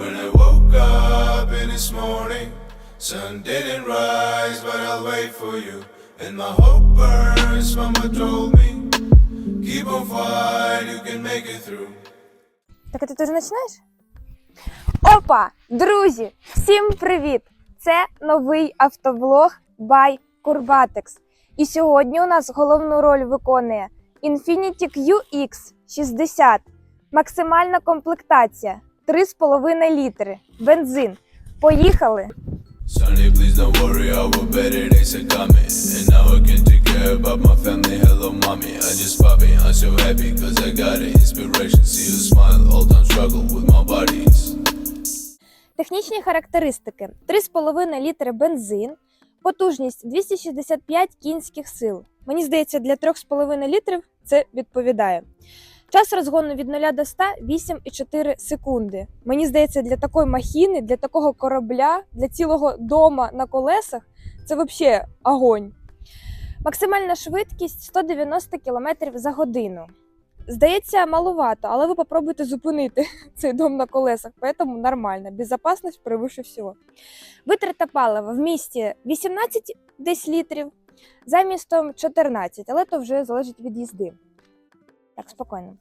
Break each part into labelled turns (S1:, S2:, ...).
S1: When I woke up in this morning, sun didn't rise, but I'll wait for you. And my hope burns, mama told me, keep on fight, you can make it through.
S2: Так а ти теж починаєш? Опа! Друзі! Всім привіт! Це новий автоблог by Curbatex. І сьогодні у нас головну роль виконує Infiniti QX 60. Максимальна комплектація 3,5 літри. Бензин. Поїхали!
S1: Sonny, please don't worry, our better days are coming. And now I can take care about my family. Hello, mommy. I just popping, I'm so happy, cause I got an inspiration. See you smile, all time struggle with my bodies.
S2: Технічні характеристики: 3,5 літри бензин, потужність 265 кінських сил. Мені здається, для 3,5 літрів це відповідає. Час розгону від 0 до 100 – 8,4 секунди. Мені здається, для такої махіни, для такого корабля, для цілого дома на колесах це взагалі огонь. Максимальна швидкість 190 км за годину. Здається, маловато, але ви попробуйте зупинити цей дом на колесах, поэтому нормально. Безопасность превыше всього. Витрата палива в місті 18 десь літрів, за містом 14, але то вже залежить від їзди. Так, спокійно.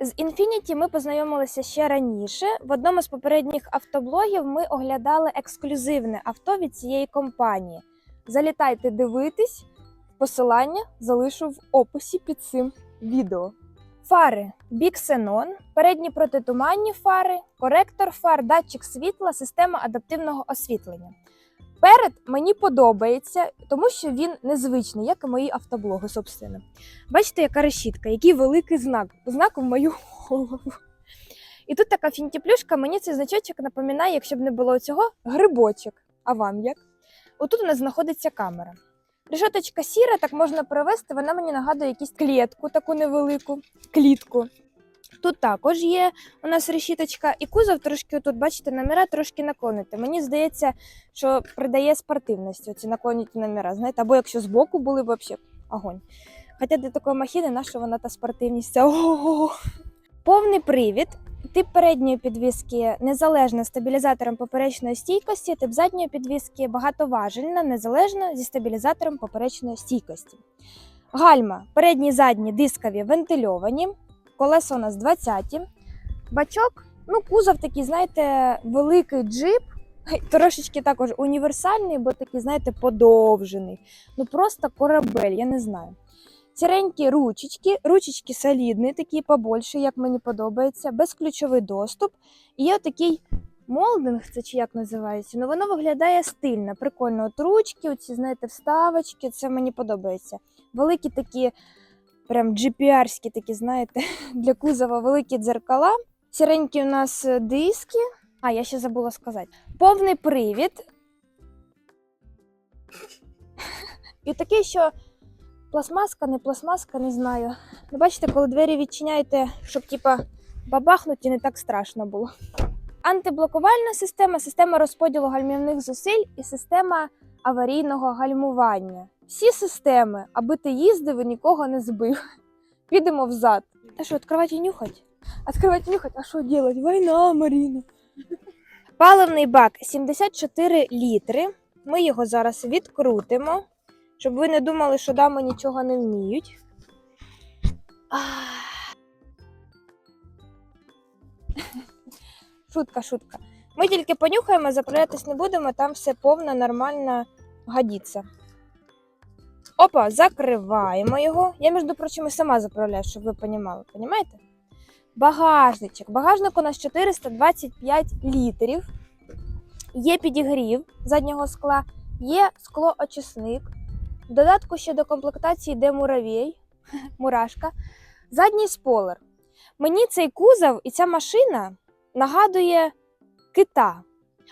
S2: З Infinity ми познайомилися ще раніше. В одному з попередніх автоблогів ми оглядали ексклюзивне авто від цієї компанії. Залітайте дивитись, посилання залишу в описі під цим відео. Фари Bixenon, передні протитуманні фари, коректор фар, датчик світла, система адаптивного освітлення. Перед мені подобається, тому що він незвичний, як і мої автоблоги, собственно. Бачите, яка решітка, який великий знак. Знак в мою голову. І тут така фінтіплюшка, мені цей значочок напоминає, якщо б не було цього, грибочок. А вам як? Отут у нас знаходиться камера. Решеточка сіра, так можна провести, вона мені нагадує якусь клітку, таку невелику клітку. Тут також є у нас решіточка, і кузов трошки тут, бачите, номера трошки наклонити. Мені здається, що придає спортивності ці наклонені номера. Знаєте, або якщо збоку були б взагалі огонь. Хоча для такої махіни наша вона та спортивність. Ого. Повний привід. Тип передньої підвіски незалежна стабілізатором поперечної стійкості, тип задньої підвіски багатоважельна, незалежна зі стабілізатором поперечної стійкості. Гальма передні і задні дискові вентильовані, колеса у нас 20-ті. Бачок, ну, кузов такий, знаєте, великий джип, трошечки також універсальний, бо такий, знаєте, подовжений. Ну просто корабель, я не знаю. Сіренькі ручечки, ручечки солідні, такі побольші, як мені подобається, безключовий доступ. І є такий молдинг, це чи як називається. Ну воно виглядає стильно, прикольно. От ручки, оці, знаєте, вставочки, це мені подобається. Великі такі, прям GPR-ські такі, знаєте, для кузова великі дзеркала. Сіренькі у нас е, диски. А, я ще забула сказати. Повний привід. І такий, що Пластмаска, не пластмаска, не знаю. Ну, бачите, коли двері відчиняєте, щоб типа бабахнути, не так страшно було. Антиблокувальна система, система розподілу гальмівних зусиль і система аварійного гальмування. Всі системи, аби ти їздив і нікого не збив. Підемо взад. Та що, відкривати і нюхать? Відкривати і нюхать, а що робити? Війна, Маріна. Паливний бак 74 літри. Ми його зараз відкрутимо. Щоб ви не думали, що дами нічого не вміють. Шутка, шутка. Ми тільки понюхаємо, заправлятись не будемо, там все повно, нормально годиться. Опа, закриваємо його. Я, між прочим, і сама заправляю, щоб ви понімали, понімаєте? Багажничок. Багажник у нас 425 літрів. Є підігрів заднього скла, є склоочисник. В додатку ще до комплектації йде муравій, мурашка, задній спойлер. Мені цей кузов і ця машина нагадує кита.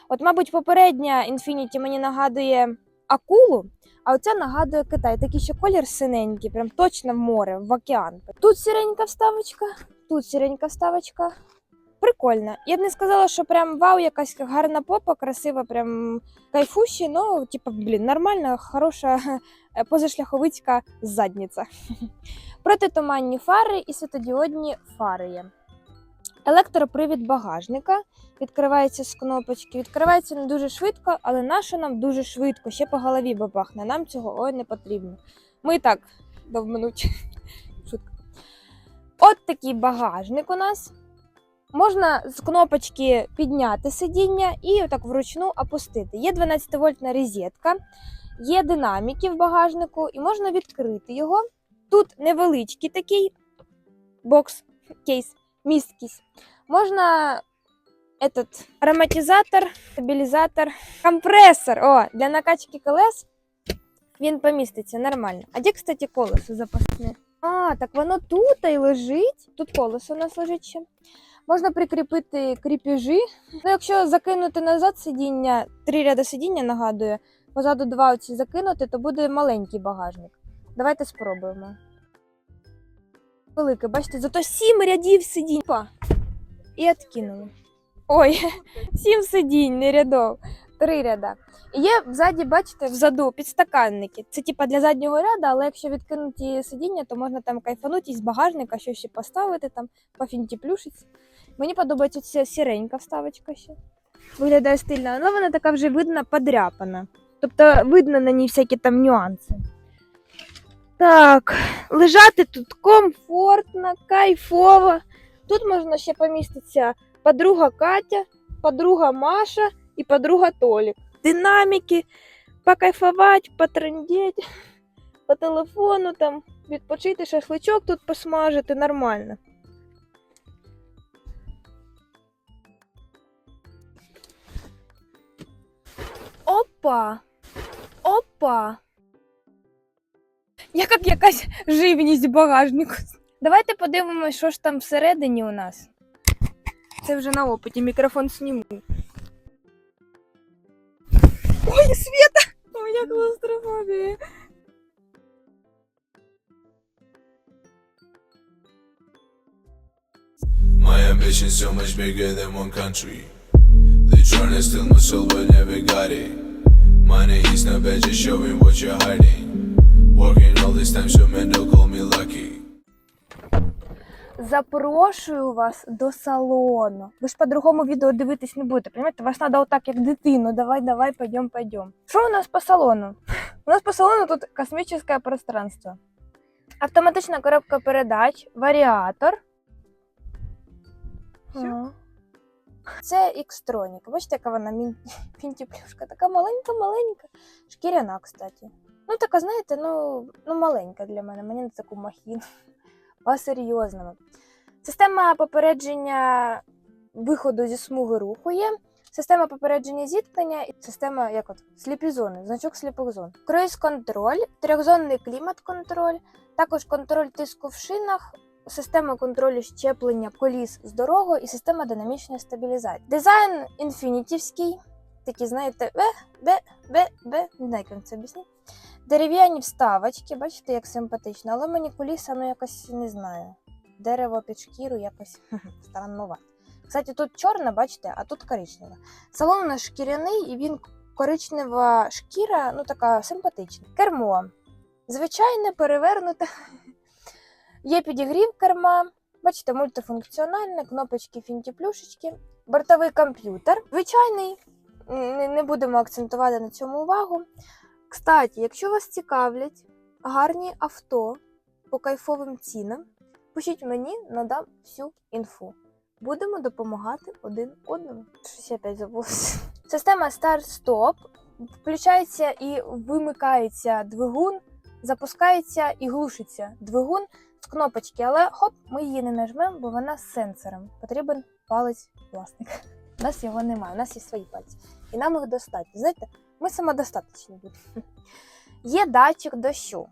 S2: От, мабуть, попередня Infiniti мені нагадує акулу, а оця нагадує кита. І такий ще колір синенький, прям точно в море, в океан. Тут сіренька вставочка, тут сіренька вставочка. Прикольно. Я б не сказала, що прям вау, якась гарна попа, красива, прям кайфущі, ну, типа, блін, нормальна, хороша е, позашляховицька задниця. Протитуманні фари і світодіодні фари є. Електропривід багажника відкривається з кнопочки. Відкривається не дуже швидко, але наше нам дуже швидко, ще по голові бабахне. Нам цього ой не потрібно. Ми так довминуть. Шутка. От такий багажник у нас. Можна з кнопочки підняти сидіння і отак вручну опустити. Є 12-вольтна розетка, є динаміки в багажнику, і можна відкрити його. Тут невеличкий такий бокс, кейс, місткість. Можна этот, ароматизатор, стабілізатор, компресор. О, для накачки колес він поміститься нормально. А де, кстати, колесо запасне? А, так воно тут і лежить. Тут колесо у нас лежить ще. Можна прикріпити кріпежі. Ну, якщо закинути назад сидіння, три ряди сидіння нагадую, позаду два оці закинути, то буде маленький багажник. Давайте спробуємо. Велике, бачите, зато сім рядів сидінь. Па. І откинули. Ой, сім сидінь, не рядов. Три ряда. І є взаді, бачите, взаду підстаканники. Це типа для заднього ряду, але якщо відкинуті сидіння, то можна там кайфанути із багажника, щось ще поставити, там пофінтіплюшиться. Мені подобається ця сіренька вставочка ще. Виглядає стильно, але вона така вже видна подряпана. Тобто видно на ній всякі там нюанси. Так, лежати тут комфортно, кайфово. Тут можна ще поміститися подруга Катя, подруга Маша і подруга Толік. Динаміки, покайфувати, потрендіть, по телефону там відпочити, шашличок тут посмажити нормально. Опа! Опа! Яка б якась живність в багажнику. Давайте подивимось, що ж там всередині у нас. Це вже на опиті, мікрофон сніму. Ой, Света! Моя клаустрофобія.
S1: My ambition's so much bigger than one country. They tryna steal my soul but never got it. Money is not bad, just showing what you're hiding. Working all this time so men don't call me lucky.
S2: Запрошую вас до салону. Ви ж по-другому відео дивитись не будете. Понимаєте? Вас треба отак, як дитину. Давай, давай, пойдем, пойдем. Що у нас по салону? У нас по салону тут космическое пространство. Автоматична коробка передач, варіатор. Це Xtronic. Бачите, яка вона мін... мінті-плюшка. Така маленька-маленька. Шкіряна, кстати. Ну, така, знаєте, ну, ну маленька для мене. Мені на таку махіну. По-серйозному. Система попередження виходу зі смуги руху є. Система попередження зіткнення і система як от сліпі зони, значок сліпих зон. Круїз контроль, трьохзонний клімат-контроль, також контроль тиску в шинах, система контролю щеплення коліс з дорогою і система динамічної стабілізації. Дизайн інфінітівський, такі, знаєте, бе, бе, бе, бе, не знаю, як це об'яснити. Дерев'яні вставочки, бачите, як симпатично, але мені коліса, ну якось не знаю. Дерево під шкіру якось страннувато. Кстати, тут чорна, бачите, а тут коричнева. Салон у нас шкіряний, і він коричнева шкіра, ну така симпатична. Кермо. Звичайне, перевернуте. Є підігрів керма. Бачите, мультифункціональне, кнопочки, фінті-плюшечки, бортовий комп'ютер. Звичайний, не будемо акцентувати на цьому увагу. Кстати, якщо вас цікавлять гарні авто по кайфовим цінам, пишіть мені, надам всю інфу. Будемо допомагати один одному. Щось я опять забулася. Система старт-стоп. Включається і вимикається двигун, запускається і глушиться двигун з кнопочки, але хоп, ми її не нажмемо, бо вона з сенсором. Потрібен палець власника. У нас його немає, у нас є свої пальці. І нам їх достатньо. Знаєте, ми самодостаточні будемо. Є датчик дощу.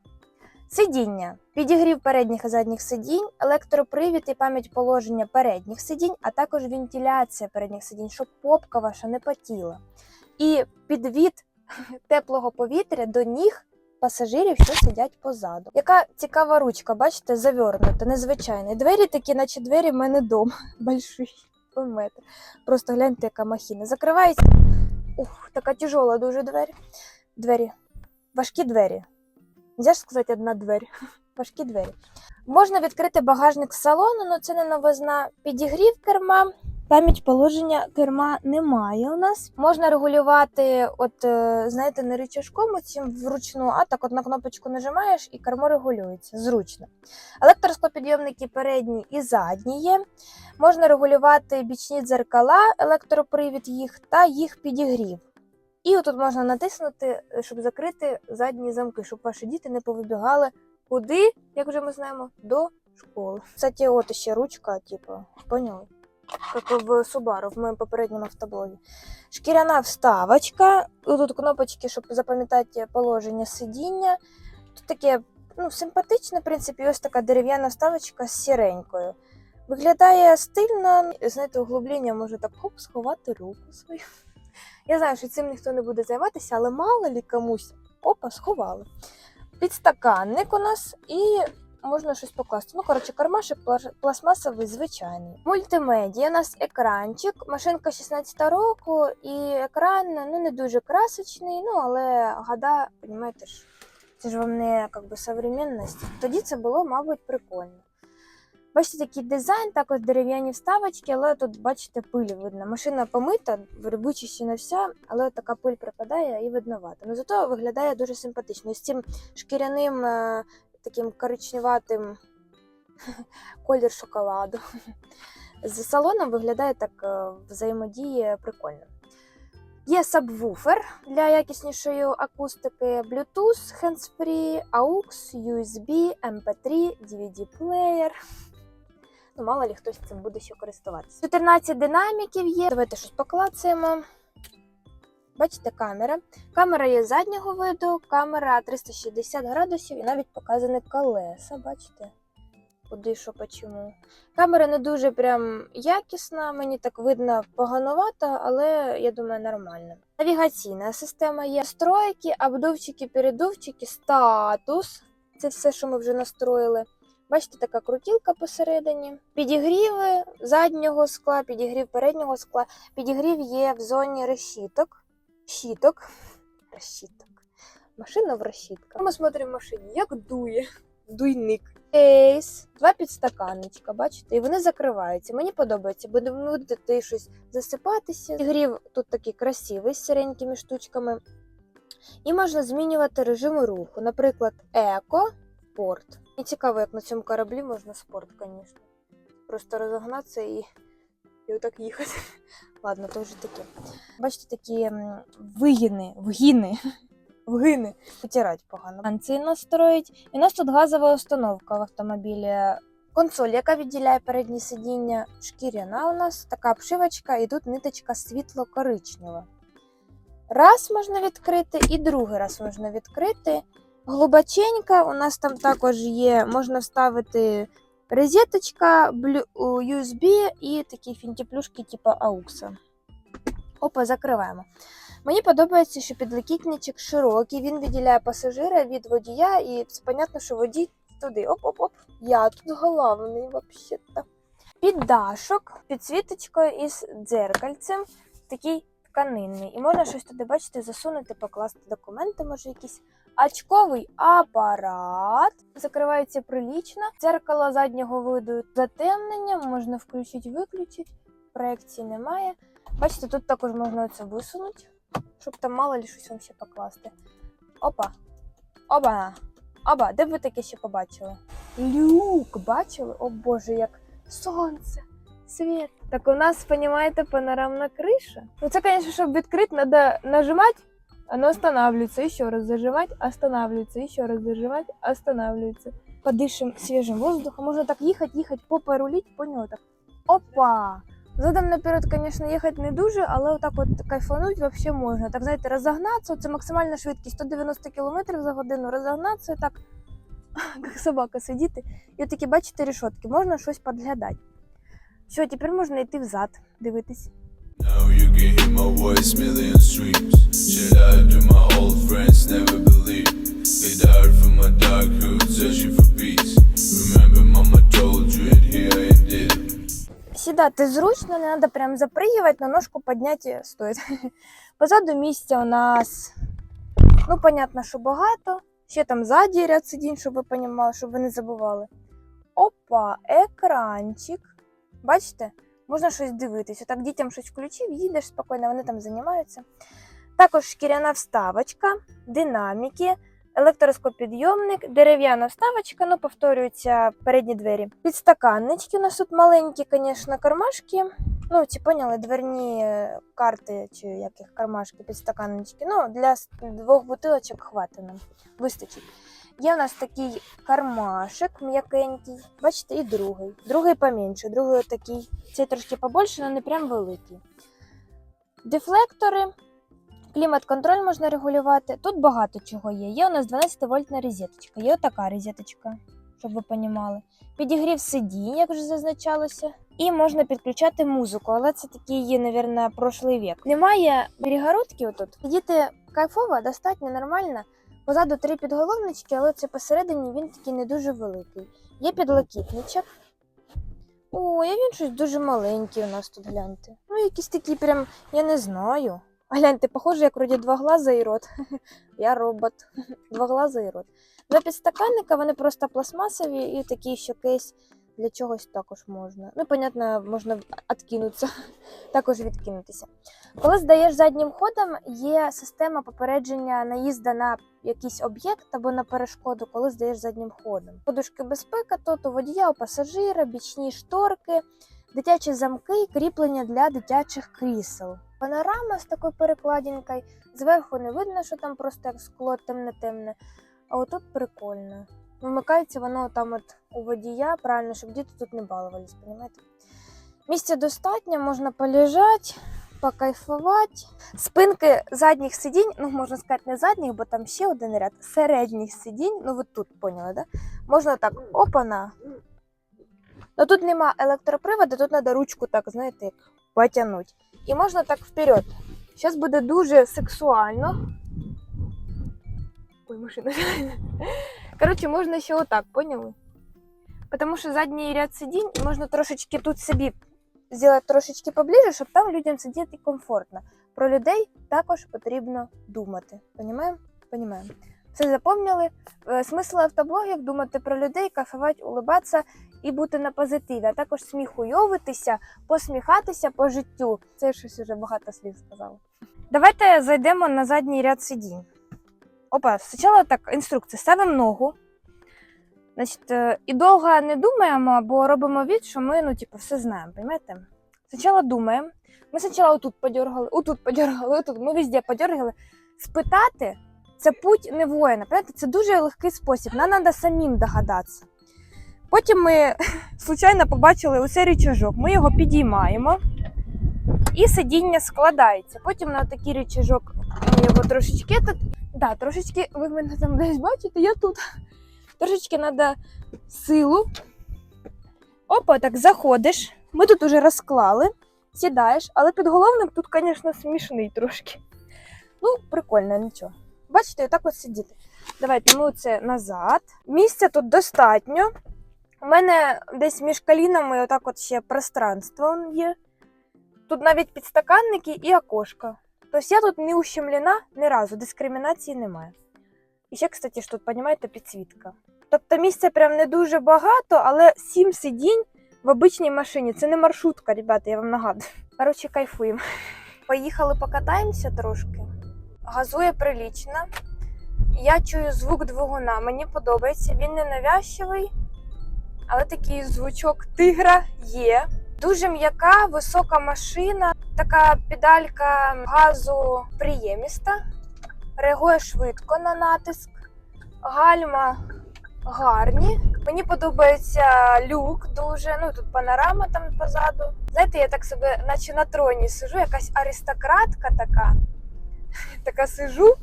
S2: Сидіння, підігрів передніх і задніх сидінь, електропривід і пам'ять положення передніх сидінь, а також вентиляція передніх сидінь, щоб попка ваша не потіла. І підвід теплого повітря до ніг пасажирів, що сидять позаду. Яка цікава ручка, бачите, завернута, незвичайна. Двері такі, наче двері в мене вдома. Больший, метр. Просто гляньте, яка махіна. Закривається. Ух, така тяжола дуже двері. Двері. Важкі двері. Нельзя ж сказати одна двері. Важкі двері. Можна відкрити багажник салону, але це не новизна. Підігрів керма. Пам'ять положення керма немає у нас. Можна регулювати, от е, знаєте, не рычажком цим вручну, а так от на кнопочку нажимаєш і кермо регулюється. Зручно. Електросклопідйомники передні і задні є. Можна регулювати бічні дзеркала, електропривід їх та їх підігрів. І отут можна натиснути, е, щоб закрити задні замки, щоб ваші діти не повибігали куди, як вже ми знаємо, до школи. Кстати, от ще ручка, типу, поняли? Як в Subaru, в моєму попередньому автоблогі. Шкіряна вставочка. Тут кнопочки, щоб запам'ятати положення сидіння. Тут таке ну, симпатичне, в принципі, ось така дерев'яна вставочка з сіренькою. Виглядає стильно, знаєте, углублення може так хоп, сховати руку свою. Я знаю, що цим ніхто не буде займатися, але мало лі комусь опа, сховали. Підстаканник у нас і можна щось покласти. Ну, коротше, кармашик пластмасовий, звичайний. Мультимедіа, у нас екранчик, машинка 16 року, і екран ну, не дуже красочний, ну, але гада, розумієте ж, це ж вам не як би, современність. Тоді це було, мабуть, прикольно. Бачите, такий дизайн, також дерев'яні вставочки, але тут, бачите, пиль видно. Машина помита, вичищена вся, але така пиль припадає і видновато. Ну зато виглядає дуже симпатично. З цим шкіряним е, таким коричневатим колір шоколаду. З салоном виглядає так е, взаємодіє прикольно. Є сабвуфер для якіснішої акустики, Bluetooth, hands-free, AUX, USB, MP3, DVD-плеєр. Ну, мало ли хтось цим буде ще користуватися. 14 динаміків є. Давайте щось поклацаємо. Бачите, камера. Камера є заднього виду, камера 360 градусів і навіть показані колеса, бачите? Куди, що, почому. Камера не дуже прям якісна, мені так видно поганувато, але я думаю, нормально. Навігаційна система є. Стройки, обдувчики, передувчики, статус. Це все, що ми вже настроїли. Бачите, така крутілка посередині. Підігріви заднього скла, підігрів переднього скла. Підігрів є в зоні решіток. Щіток. Решіток. Машина в решітках. Ми смотримо в машині, як дує. Дуйник. Кейс. Два підстаканничка, бачите, і вони закриваються. Мені подобається, бо будете щось засипатися. Підігрів тут такий красивий з сіренькими штучками. І можна змінювати режими руху. Наприклад, еко, спорт. І цікаво, як на цьому кораблі можна спорт, звісно. Просто розогнатися і, і отак їхати. Ладно, то вже таке. Бачите, такі м, вигини, вгіни, вгини. Потирати погано. Станції настроїть. І у нас тут газова установка в автомобілі. Консоль, яка відділяє передні сидіння, шкіряна у нас, така обшивочка, і тут ниточка світло-коричнева. Раз можна відкрити, і другий раз можна відкрити. Глибоченька, у нас там також є, можна вставити розеточка, USB і такі фінтіплюшки, типу AUX. Опа, закриваємо. Мені подобається, що підлокітничок широкий, він відділяє пасажира від водія, і понятно, що водій туди. Оп-оп-оп. Я тут головний взагалі-то. Піддашок, підсвіточкою із дзеркальцем, такий тканинний. І можна щось туди, бачите, засунути, покласти документи, може якісь. Очковий апарат. Закривається прилічно. Дзеркало заднього виду затемнення, можна включити, виключити. Проекції немає. Бачите, тут також можна це висунути, щоб там мало ли щось вам ще покласти. Опа. Оба. Оба, де ви таке ще побачили? Люк, бачили? О Боже, як сонце, світ. Так у нас, розумієте, панорамна криша. Ну це, звісно, щоб відкрити, треба нажимати, оно останавливается, еще раз зажимать, останавливается, еще раз зажимать, останавливается. Подышим свежим воздухом. Можно так ехать, ехать, попой рулить, поняла так. Опа! Задом наперед, конечно, їхати не дуже, але отак от кайфануть вообще можна. Так, знаєте, розогнатися, це максимальна швидкість 190 км за годину, розогнатися так, як собака сидіти. І от такі, бачите, решетки, можна щось підглядати. Все, тепер можна йти взад, дивитись.
S1: Now you can hear my voice million streams. Shit I do my old friends never believe. They died from my dark route searching for peace. Remember mama told you and here I did.
S2: Сідати зручно, не треба прям запригувати, на ножку підняти стоїть. Позаду місця у нас, ну, понятно, що багато. Ще там ззаді ряд сидінь, щоб ви понімали, щоб ви не забували. Опа, екранчик. Бачите? Можна щось дивитись. Отак дітям щось включив, їдеш спокійно, вони там займаються. Також шкіряна вставочка, динаміки, електроскопідйомник, дерев'яна вставочка, ну, повторюються передні двері. Підстаканнички у нас тут маленькі, звісно, кармашки. Ну, ці поняли, дверні е, карти, чи яких кармашки, підстаканнички. Ну, для двох бутилочок хватить нам. Вистачить. Є у нас такий кармашик м'якенький. Бачите, і другий. Другий поменше, другий такий. Цей трошки побольше, але не прям великий. Дефлектори, клімат-контроль можна регулювати. Тут багато чого є. Є у нас 12-вольтна розеточка, є отака розеточка, щоб ви понімали. Підігрів сидінь, як вже зазначалося. І можна підключати музику, але це такий мабуть, прошлий вік. Немає перегородки отут. Сидіти кайфово, достатньо нормально. Позаду три підголовнички, але це посередині він такий не дуже великий. Є підлокітничок. Ой, а він щось дуже маленький у нас тут гляньте. Ну, якийсь такий прям, я не знаю. А гляньте, похоже, як вроді два глаза і рот. Я робот. Два глаза і рот. Два підстаканника, вони просто пластмасові і такі, що кейс для чогось також можна. Ну, понятно, можна відкинутися, також відкинутися. Коли здаєш заднім ходом, є система попередження наїзда на якийсь об'єкт або на перешкоду, коли здаєш заднім ходом. Подушки безпеки тут водія, у пасажира, бічні шторки, дитячі замки і кріплення для дитячих крісел. Панорама з такою перекладинкою. Зверху не видно, що там просто як скло темне-темне. А отут прикольно. Вимикається воно там от у водія, правильно, щоб діти тут не балувались, розумієте? Місця достатньо, можна полежати, покайфувати. Спинки задніх сидінь, ну можна сказати, не задніх, бо там ще один ряд середніх сидінь. Ну, ви тут поняли, да? Можна так опана. Ну тут нема електроприводу, тут треба ручку так, знаєте, як потягнути. І можна так вперед. Зараз буде дуже сексуально. Ой, машина. Коротше, можна ще отак, поняли? Тому що задній ряд сидінь можна трошечки тут собі зробити трошечки поближе, щоб там людям сидіти комфортно. Про людей також потрібно думати. Понімаємо? Понімаємо. Все запомнили. Е, Смисл автоблогів думати про людей, кайфувати, улибатися і бути на позитиві, а також сміхуйовитися, посміхатися по життю. Це я щось вже багато слів сказала. Давайте зайдемо на задній ряд сидінь. Опа, спочатку так, інструкція. Ставимо ногу. Значить, е, і довго не думаємо, або робимо від, що ми ну, типу, все знаємо, розумієте? Спочатку думаємо. Ми спочатку отут подергали, отут подергали, отут. Ми везде подергали. Спитати це путь не воїна. Понимаєте? Це дуже легкий спосіб. Нам треба самим догадатися. Потім ми случайно побачили оцей рычажок. Ми його підіймаємо, і сидіння складається. Потім на такий рычажок ми його трошечки тут. Да, трошечки, ви мене там десь бачите, я тут. Трошечки треба силу. Опа, так заходиш. Ми тут уже розклали, сідаєш, але підголовник тут, звісно, смішний трошки. Ну, прикольно, нічого. Бачите, отак от сидіти. Давайте ми це назад. Місця тут достатньо. У мене десь між колінами отак от ще пространство є. Тут навіть підстаканники і окошко. Тобто я тут не ущемлена ні разу, дискримінації немає. І ще, кстати, ж тут, розумієте, підсвітка. Тобто місця прям не дуже багато, але сім сидінь в обичній машині. Це не маршрутка, ребята, я вам нагадую. Коротше, кайфуємо. Поїхали покатаємося трошки. Газує прилічно. Я чую звук двигуна. Мені подобається. Він не навязчивий, але такий звучок тигра є. Дуже м'яка, висока машина, така педалька газу приєміста, реагує швидко на натиск, гальма гарні. Мені подобається люк дуже. Ну тут панорама там позаду. Знаєте, я так себе, наче на троні сижу, якась аристократка така. Така сижу,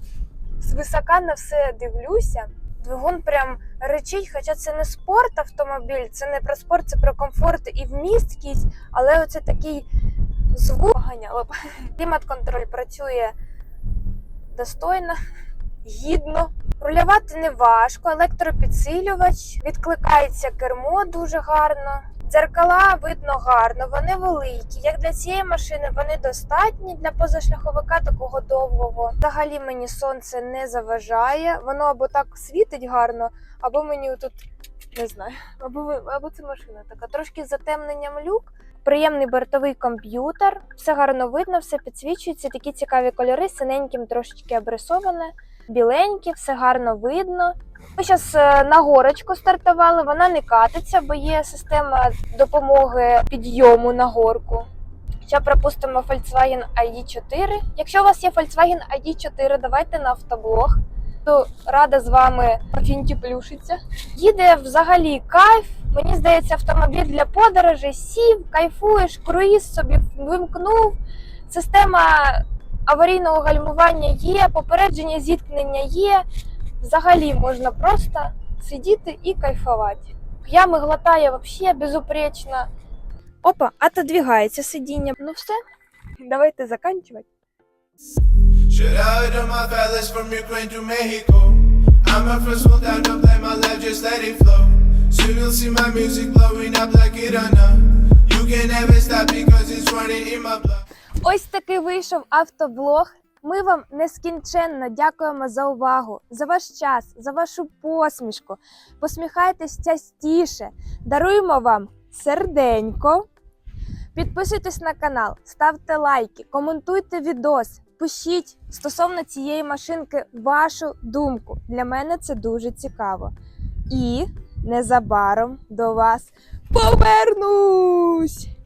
S2: свисока на все дивлюся. Двигун прям речить, хоча це не спорт автомобіль, це не про спорт, це про комфорт і вмісткість, але оце такий звук ганяло. Клімат-контроль працює достойно, гідно. Рулювати не важко, електропідсилювач, відкликається кермо дуже гарно. Дзеркала видно гарно, вони великі. Як для цієї машини вони достатні для позашляховика такого довгого. Взагалі мені сонце не заважає. Воно або так світить гарно, або мені тут Не знаю. Або, або це машина така. Трошки з затемненням люк. Приємний бортовий комп'ютер. Все гарно видно, все підсвічується. Такі цікаві кольори, синеньким трошечки обрисоване, біленьке, все гарно видно. Ми зараз на горочку стартували, вона не катиться, бо є система допомоги підйому на горку. Ще пропустимо Volkswagen ID4. Якщо у вас є Volkswagen ID4, давайте на автоблог. То рада з вами пофінтіплюшиться. Їде взагалі кайф. Мені здається, автомобіль для подорожей, сів, кайфуєш, круїз собі вимкнув. Система аварійного гальмування є, попередження зіткнення є. Взагалі можна просто сидіти і кайфувати. Ями глотає взагалі безупречно. Опа, отодвигається сидіння. Ну все, давайте заканчувати.
S1: Shout out to my fellas from Ukraine to Mexico. I'm a first world out to play my life, just let it flow. Soon you'll see my music blowing up like it or not. You can never stop because it's running in my blood.
S2: Ось такий вийшов автоблог. Ми вам нескінченно дякуємо за увагу, за ваш час, за вашу посмішку. Посміхайтесь частіше. Даруємо вам серденько. Підписуйтесь на канал, ставте лайки, коментуйте відос, пишіть стосовно цієї машинки вашу думку. Для мене це дуже цікаво. І незабаром до вас повернусь!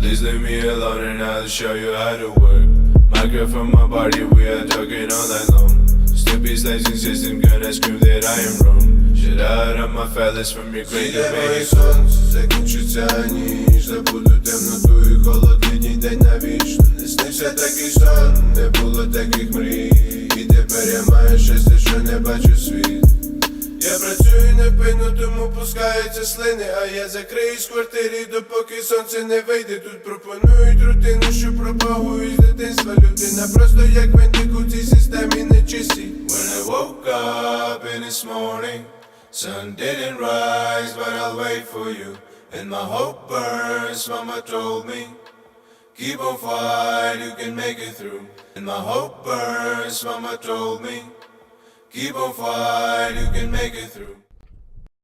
S1: Please leave me alone and I'll show you how to work. My girl from my party, we are talking all night long. Stupid slicing system, gonna scream that I am wrong. Shout out to my fellas from Ukraine to Mexico. пускаються слини, а я закриюсь в квартирі, допоки сонце не вийде. Тут пропонують рутину, що пропагують з дитинства. Людина просто як винтик у цій системі нечисті. When I woke up in this morning, sun didn't rise, but I'll wait for you. And my hope burns, mama told me. Keep on fight, you can make it through. And my hope burns, mama told me. Keep on fight, you can make it through.